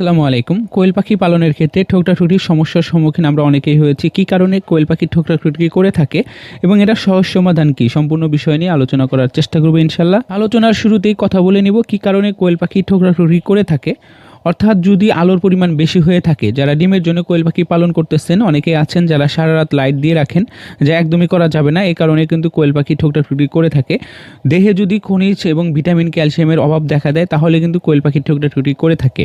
আসসালামু আলাইকুম। কোয়েল পাখি পালনের ক্ষেত্রে ঠোকরাঠুটির সমস্যার সম্মুখীন আমরা অনেকেই হয়েছি। কি কারণে কোয়েল পাখি ঠোকরাঠুকরি করে থাকে এবং এটা সহজ সমাধান কি? সম্পূর্ণ বিষয় নিয়ে আলোচনা করার চেষ্টা করব ইনশাল্লাহ আলোচনার শুরুতেই কথা বলে নিব, কি কারণে কোয়েল পাখি ঠোকরাঠুকরি করে থাকে অর্থাৎ যদি আলোর পরিমাণ বেশি হয়ে থাকে, যারা ডিমের জন্য কোয়েল পাখি পালন করতেছেন, অনেকেই আছেন যারা সারা রাত লাইট দিয়ে রাখেন, যা একদমই করা যাবে না। এই কারণে কিন্তু কোয়েল পাখি ঠোকরাঠুকরি করে থাকে। দেহে যদি খনিজ এবং ভিটামিন, ক্যালসিয়ামের অভাব দেখা দেয়, তাহলে কিন্তু কোয়েল পাখি ঠোকরাঠুকরি করে থাকে।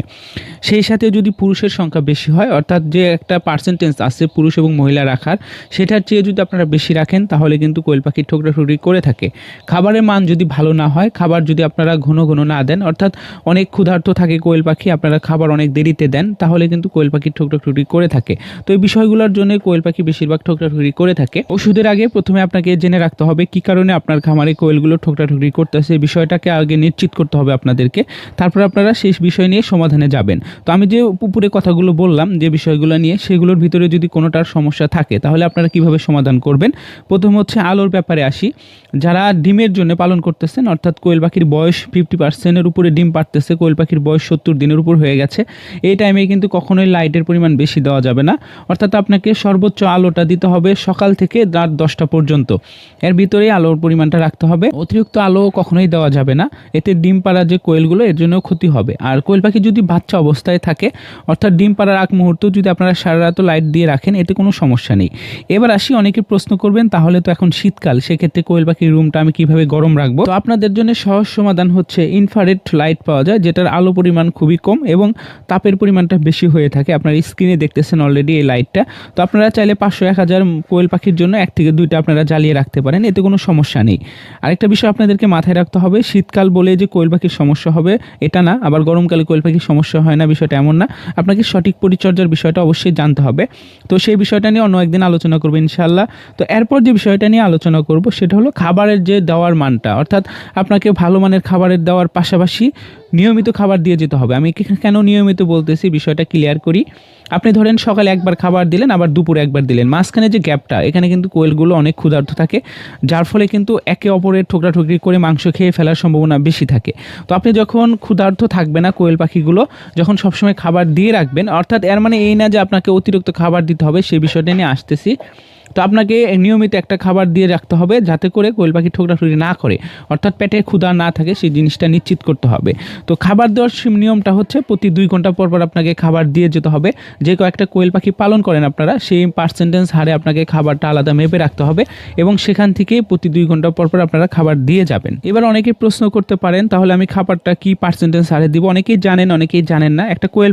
সেই সাথে যদি পুরুষের সংখ্যা বেশি হয়, অর্থাৎ যে একটা পার্সেন্টেজ আছে পুরুষ এবং মহিলা রাখার, সেটার চেয়ে যদি আপনারা বেশি রাখেন, তাহলে কিন্তু কোয়েল পাখি ঠোকরাঠুকরি করে থাকে। খাবারের মান যদি ভালো না হয়, খাবার যদি আপনারা ঘন ঘন না দেন, অর্থাৎ অনেক ক্ষুধার্ত থাকে কোয়েল পাখি, আপনারা খাবার অনেক দেরিতে দেন, তাহলে কিন্তু কোয়েল পাখি ঠোকরাঠুকরি করে থাকে। তো এই বিষয়গুলোর জন্য কোয়েল পাখি বেশিরভাগ ঠোকরাঠুকরি করে থাকে। ওষুধের আগে প্রথমে আপনাকে জেনে রাখতে হবে কি কারণে আপনার খামারে কোয়েলগুলো ঠোকরাঠুকরি করতেছে, এই বিষয়টাকে আগে নিশ্চিত করতে হবে আপনাদেরকে। তারপর আপনারা শেষ বিষয় নিয়ে সমাধানে যাবেন। তো আমি যে উপরে কথাগুলো বললাম, যে বিষয়গুলো নিয়ে, সেগুলোর ভিতরে যদি কোনোটার সমস্যা থাকে, তাহলে আপনারা কীভাবে সমাধান করবেন? প্রথম হচ্ছে আলোর ব্যাপারে আসি। যারা ডিমের জন্য পালন করতেছেন, অর্থাৎ কোয়েল পাখির বয়স ফিফটি পার্সেন্টের উপরে ডিম পারতেছে কোয়েল পাখির বয়স সত্তর দিনের উপর হয়ে গেছে। এই টাইমে কিন্তু কখনোই লাইটের পরিমাণ বেশি দেওয়া যাবে না। অর্থাৎ আপনাকে সর্বোচ্চ আলোটা দিতে হবে সকাল থেকে রাত দশটা পর্যন্ত। এর ভিতরেই আলোর পরিমাণটা রাখতে হবে। অতিরিক্ত আলো কখনোই দেওয়া যাবে না। এতে ডিম পাড়া যে কোয়েলগুলো, এর জন্য ক্ষতি হবে। আর কোয়েল পাখি যদি বাচ্চা অবস্থায় থাকে, অর্থাৎ ডিম পাড়ার আগ মুহূর্ত যদি আপনারা সারা রাত লাইট দিয়ে রাখেন, এতে কোনো সমস্যা নেই। এবার আসি, অনেকে প্রশ্ন করবেন, তাহলে তো এখন শীতকাল, সেক্ষেত্রে কোয়েল পাখির রুমটা আমি কীভাবে গরম রাখব? তো আপনাদের জন্য সহজ সমাধান হচ্ছে ইনফ্রারেড লাইট পাওয়া যায়, যেটার আলো পরিমাণ খুবই কম এবং তাপের পরিমাণটা বেশি হয়ে থাকে। আপনার স্ক্রিনে দেখতেছেন অলরেডি এই লাইটটা তো আপনারা চাইলে পাঁচশো এক হাজার কোয়েল পাখির জন্য এক থেকে দুইটা আপনারা জ্বালিয়ে রাখতে পারেন, এতে কোনো সমস্যা নেই। আরেকটা বিষয় আপনাদেরকে মাথায় রাখতে হবে, শীতকাল বলে যে কোয়েল পাখির সমস্যা হবে, এটা না, আবার গরমকালে কোয়েল পাখির সমস্যা হয় না, বিষয়টা এমন না। আপনাকে সঠিক পরিচর্যার বিষয়টা অবশ্যই জানতে হবে। তো সেই বিষয়টা নিয়ে অন্য একদিন আলোচনা করব ইনশাল্লাহ তো এরপর যে বিষয়টা নিয়ে আলোচনা করব, সেটা হলো খাবারের যে দেওয়ার মানটা। অর্থাৎ আপনাকে ভালো মানের খাবারের দেওয়ার পাশাপাশি নিয়মিত খাবার দিয়ে যেতে হবে। আমি কেন নিয়মিত বলতেছি? বিষয়টা ক্লিয়ার করি। আপনি ধরেন সকালে একবার খাবার দিলেন, আবার দুপুরে একবার দিলেন। মাঝখানে যে গ্যাপটা এখানে কিন্তু কোয়েলগুলো অনেক ক্ষুধার্ত থাকে, যার ফলে কিন্তু একে অপরের ঠোকরাঠুকরি করে মাংস খেয়ে ফেলার সম্ভাবনা বেশি থাকে। তো আপনি যখন ক্ষুধার্ত থাকবে না কোয়েল পাখিগুলো, যখন সবসময় খাবার দিয়ে রাখবেন, অর্থাৎ এর মানে এই না যে আপনাকে অতিরিক্ত খাবার দিতে হবে সেই বিষয়টা নিয়ে আসতেছি। তো আপনাকে নিয়মিত একটা খাবার দিয়ে রাখতে হবে যাতে করে কোয়েল পাখি ঠোকরাঠুকরি না করে। অর্থাৎ পেটে ক্ষুধা না থাকে সেই জিনিসটা নিশ্চিত করতে হবে। তো খাবার দেওয়ার নিয়মটা হচ্ছে প্রতি দুই ঘণ্টা পর পর আপনাকে খাবার দিয়ে যেতে হবে। যে কয়েকটা কোয়েল পাখি পালন করেন আপনারা, সেই পার্সেন্টেজ হারে আপনাকে খাবারটা আলাদা মেপে রাখতে হবে এবং সেখান থেকে প্রতি দুই ঘণ্টা পর পর আপনারা খাবার দিয়ে যাবেন। এবার অনেকে প্রশ্ন করতে পারেন, তাহলে আমি খাবারটা কি পার্সেন্টেজ হারে দিব? অনেকেই জানেন অনেকেই জানেন না। একটা কোয়েল